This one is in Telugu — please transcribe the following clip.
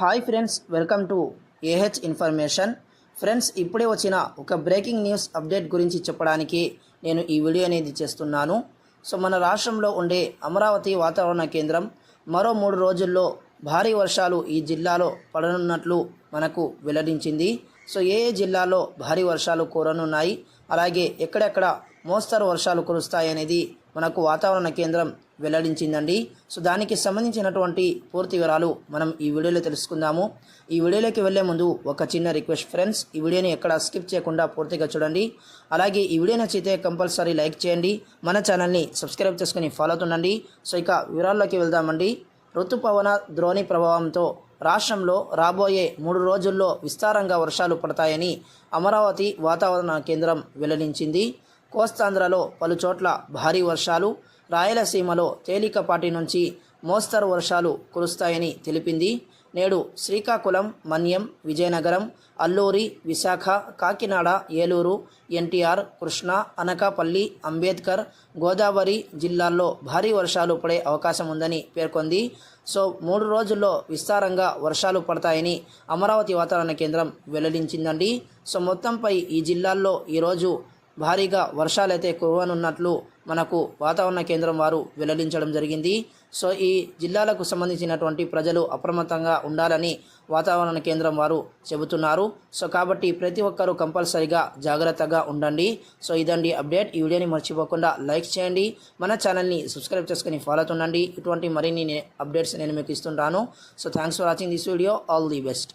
Hi friends welcome to AH information. Friends ఇప్పుడే వచ్చిన ఒక బ్రేకింగ్ న్యూస్ అప్డేట్ గురించి చెప్పడానికి నేను ఈ వీడియో అనేది చేస్తున్నాను. సో మన రాష్ట్రంలో ఉండే అమరావతి వాతావరణ కేంద్రం మరో మూడు రోజుల్లో భారీ వర్షాలు ఈ జిల్లాలో పడనున్నట్లు మనకు వెల్లడించింది. సో ఏ ఏ జిల్లాలో భారీ వర్షాలు కురనున్నాయి అలాగే ఎక్కడెక్కడ మోస్తరు వర్షాలు కురుస్తాయి అనేది మనకు వాతావరణ కేంద్రం వెల్లడించిందండి. సో దానికి సంబంధించినటువంటి పూర్తి వివరాలు మనం ఈ వీడియోలో తెలుసుకుందాము. ఈ వీడియోలోకి వెళ్ళే ముందు ఒక చిన్న రిక్వెస్ట్ ఫ్రెండ్స్ ఈ వీడియోని ఎక్కడ స్కిప్ చేయకుండా పూర్తిగా చూడండి. అలాగే ఈ వీడియో నచ్చితే కంపల్సరీ లైక్ చేయండి. మన ఛానల్ని సబ్స్క్రైబ్ చేసుకుని ఫాలో అవుతుండండి. సో ఇక వివరాల్లోకి వెళ్దామండి. ఋతుపవన ద్రోణి ప్రభావంతో రాష్ట్రంలో రాబోయే మూడు రోజుల్లో విస్తారంగా వర్షాలు పడతాయని అమరావతి వాతావరణ కేంద్రం వెల్లడించింది. కోస్తాంధ్రలో పలుచోట్ల భారీ వర్షాలు రాయలసీమలో తేలికపాటి నుంచి మోస్తరు వర్షాలు కురుస్తాయని తెలిపింది. నేడు శ్రీకాకుళం మన్యం విజయనగరం అల్లూరి విశాఖ కాకినాడ ఏలూరు ఎన్టీఆర్ కృష్ణా అనకాపల్లి అంబేద్కర్ గోదావరి జిల్లాల్లో భారీ వర్షాలు పడే అవకాశం ఉందని పేర్కొంది. సో మూడు రోజుల్లో విస్తారంగా వర్షాలు పడతాయని అమరావతి వాతావరణ కేంద్రం వెల్లడించిందండి. సో మొత్తంపై ఈ జిల్లాల్లో ఈరోజు భారీగా వర్షాలైతే కురవనున్నట్లు మనకు వాతావరణ కేంద్రం వారు వెల్లడించడం జరిగింది. సో ఈ జిల్లాలకు సంబంధించినటువంటి ప్రజలు అప్రమత్తంగా ఉండాలని వాతావరణ కేంద్రం వారు చెబుతున్నారు. సో కాబట్టి ప్రతి ఒక్కరూ కంపల్సరిగా జాగ్రత్తగా ఉండండి. సో ఇదండి అప్డేట్. ఈ వీడియోని మర్చిపోకుండా లైక్ చేయండి. మన ఛానల్ని సబ్స్క్రైబ్ చేసుకుని ఫాలో అవుతుండండి. ఇటువంటి మరిన్ని అప్డేట్స్ నేను మీకు ఇస్తుంటాను so thanks for watching this video all the best